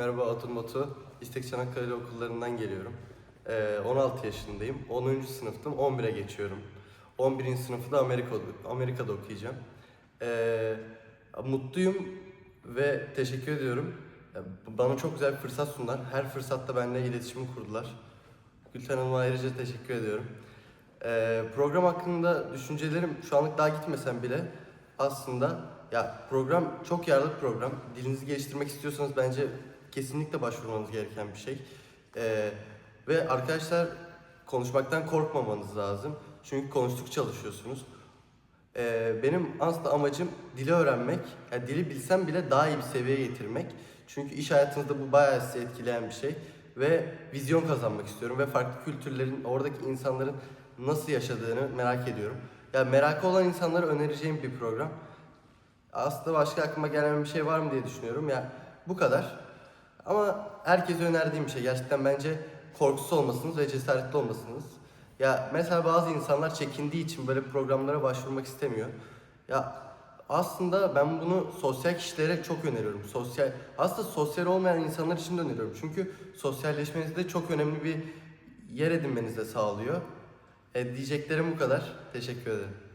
Merhaba Atun Batu. İstek Çanakkale okullarından geliyorum. Ee, 16 yaşındayım. 10. sınıftım. 11'e geçiyorum. 11. sınıfı da Amerika'da, Amerika'da okuyacağım. Ee, mutluyum ve teşekkür ediyorum. Ee, Bana çok güzel bir fırsat sundular. Her fırsatta benimle iletişim kurdular. Gülten Hanım'a ayrıca teşekkür ediyorum. Ee, program hakkında düşüncelerim şu anlık daha gitmesem bile aslında ya program çok yararlı program. Dilinizi geliştirmek istiyorsanız bence kesinlikle başvurmanız gereken bir şey. Ee, ve arkadaşlar konuşmaktan korkmamanız lazım. Çünkü konuştukça çalışıyorsunuz. Ee, benim aslında amacım dili öğrenmek, yani dili bilsem bile daha iyi bir seviyeye getirmek. Çünkü iş hayatınızda bu bayağı sizi etkileyen bir şey. Ve vizyon kazanmak istiyorum ve farklı kültürlerin, oradaki insanların nasıl yaşadığını merak ediyorum. Ya merakı olan insanlara önereceğim bir program. Aslında başka aklıma gelen bir şey var mı diye düşünüyorum. Ya bu kadar. Ama herkese önerdiğim bir şey. Gerçekten bence korkusuz olmasınız ve cesaretli olmasınız. Ya mesela bazı insanlar çekindiği için böyle programlara başvurmak istemiyor. Ya aslında ben bunu sosyal kişilere çok öneriyorum. Sosyal aslında sosyal olmayan insanlar için de öneriyorum. Çünkü sosyalleşmenizde çok önemli bir yer edinmenizi de sağlıyor. E, diyeceklerim bu kadar. Teşekkür ederim.